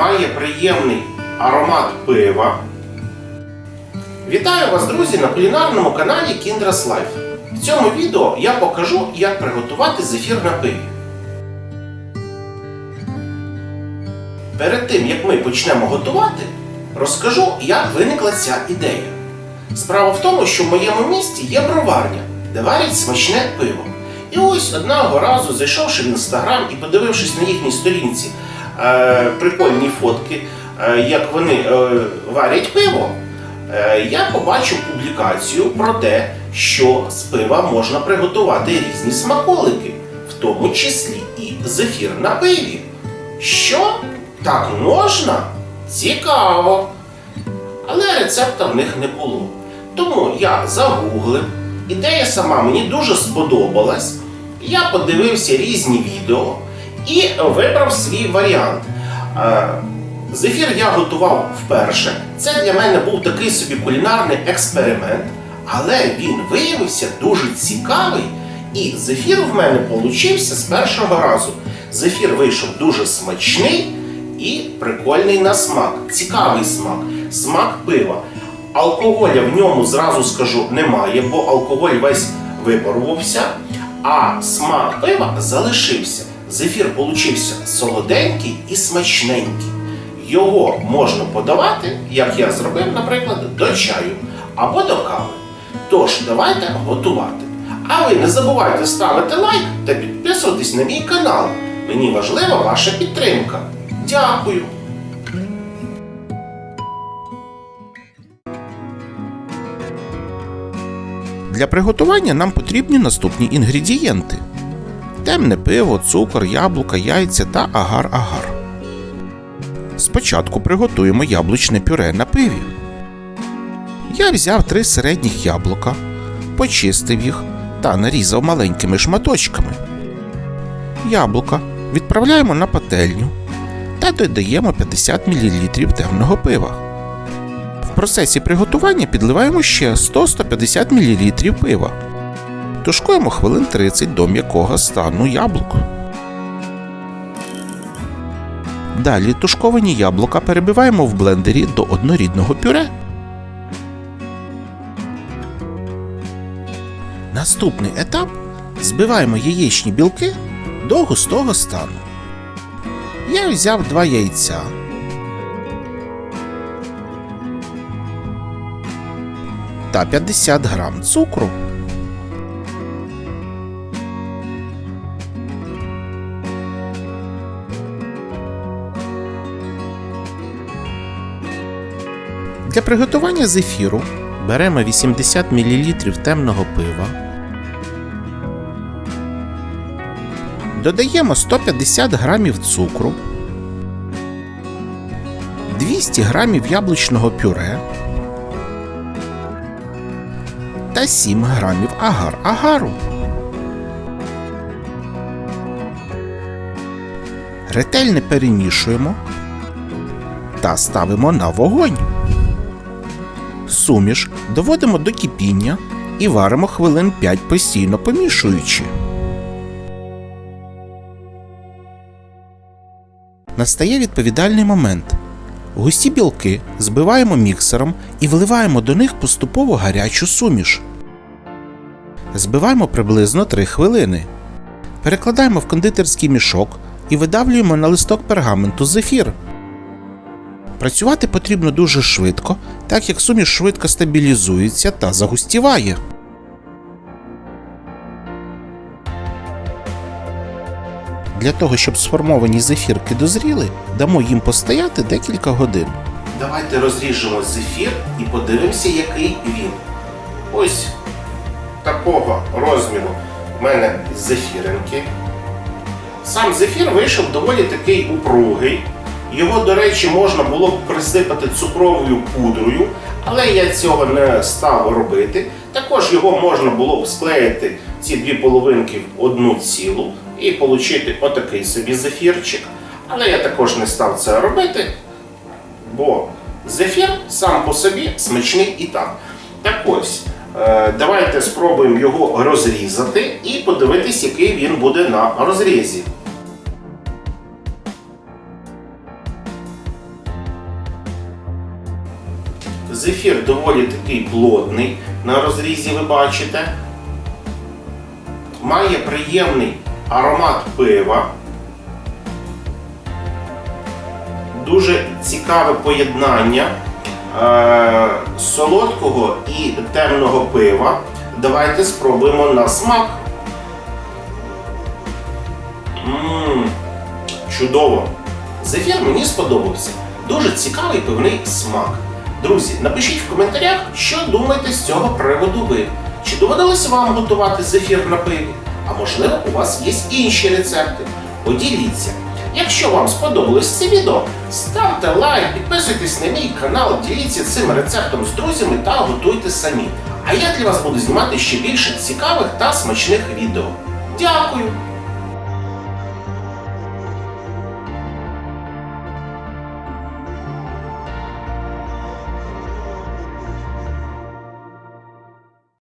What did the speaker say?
має приємний аромат пива. Вітаю вас, друзі, на кулінарному каналі Kindra's Life. В цьому відео я покажу, як приготувати зефір на пиві. Перед тим, як ми почнемо готувати, розкажу, як виникла ця ідея. Справа в тому, що в моєму місті є броварня, де варять смачне пиво. І ось одного разу, зайшовши в інстаграм і подивившись на їхній сторінці прикольні фотки, е, як вони е, варять пиво, е, я побачив публікацію про те, що з пива можна приготувати різні смаколики, в тому числі і зефір на пиві. Що? Так можна? Цікаво. Але рецепта в них не було. Тому я загуглив, ідея сама мені дуже сподобалась. Я подивився різні відео і вибрав свій варіант. Е, Зефір я готував вперше. Це для мене був такий собі кулінарний експеримент, але він виявився дуже цікавий. І зефір в мене получився з першого разу. Зефір вийшов дуже смачний і прикольний на смак. Цікавий смак, смак пива. Алкоголя в ньому зразу скажу немає, бо алкоголь весь випарувався, а смак пива залишився. Зефір получився солоденький і смачненький. Його можна подавати, як я зробив, наприклад, до чаю або до кави. Тож, давайте готувати. А ви не забувайте ставити лайк та підписуватись на мій канал. Мені важлива ваша підтримка. Дякую! Для приготування нам потрібні наступні інгредієнти: темне пиво, цукор, яблука, яйця та агар-агар. Спочатку приготуємо яблучне пюре на пиві. Я взяв три середніх яблука, почистив їх та нарізав маленькими шматочками. Яблука відправляємо на пательню та додаємо 50 мл темного пива. В процесі приготування підливаємо ще 100-150 мл пива. Тушкуємо хвилин 30 до м'якого стану яблук. Далі тушковані яблука перебиваємо в блендері до однорідного пюре. Наступний етап збиваємо яєчні білки до густого стану. Я взяв два яйця. Та 50 грам цукру. Для приготування зефіру беремо 80 мл темного пива. Додаємо 150 грамів цукру, 200 грамів яблучного пюре та 7 грамів агар-агару. Ретельно перемішуємо та ставимо на вогонь. Суміш доводимо до кипіння і варимо хвилин 5 постійно помішуючи. Настає відповідальний момент. Густі білки збиваємо міксером і вливаємо до них поступово гарячу суміш. Збиваємо приблизно 3 хвилини. Перекладаємо в кондитерський мішок і видавлюємо на листок пергаменту зефір. Працювати потрібно дуже швидко, так як суміш швидко стабілізується та загустіває. Для того, щоб сформовані зефірки дозріли, дамо їм постояти декілька годин. Давайте розріжемо зефір і подивимося, який він. Ось такого розміру в мене зефіринки. Сам зефір вийшов доволі такий упругий. Його, до речі, можна було б присипати цукровою пудрою, але я цього не став робити. Також його можна було б склеїти ці дві половинки в одну цілу і отримати отакий собі зефірчик. Але я також не став це робити, бо зефір сам по собі смачний і так. Так ось, е, давайте спробуємо його розрізати і подивитись, який він буде на розрізі. Зефір доволі такий плотний на розрізі, ви бачите. Має приємний аромат пива. Дуже цікаве поєднання е, солодкого і темного пива. Давайте спробуємо на смак. Мм, чудово! Зефір мені сподобався. Дуже цікавий пивний смак. Друзі, напишіть в коментарях, що думаєте з цього приводу ви. Чи доводилося вам готувати зефір на пиві? А можливо, у вас є інші рецепти. Поділіться. Якщо вам сподобалось це відео, ставте лайк, підписуйтесь на мій канал, діліться цим рецептом з друзями та готуйте самі. А я для вас буду знімати ще більше цікавих та смачних відео. Дякую!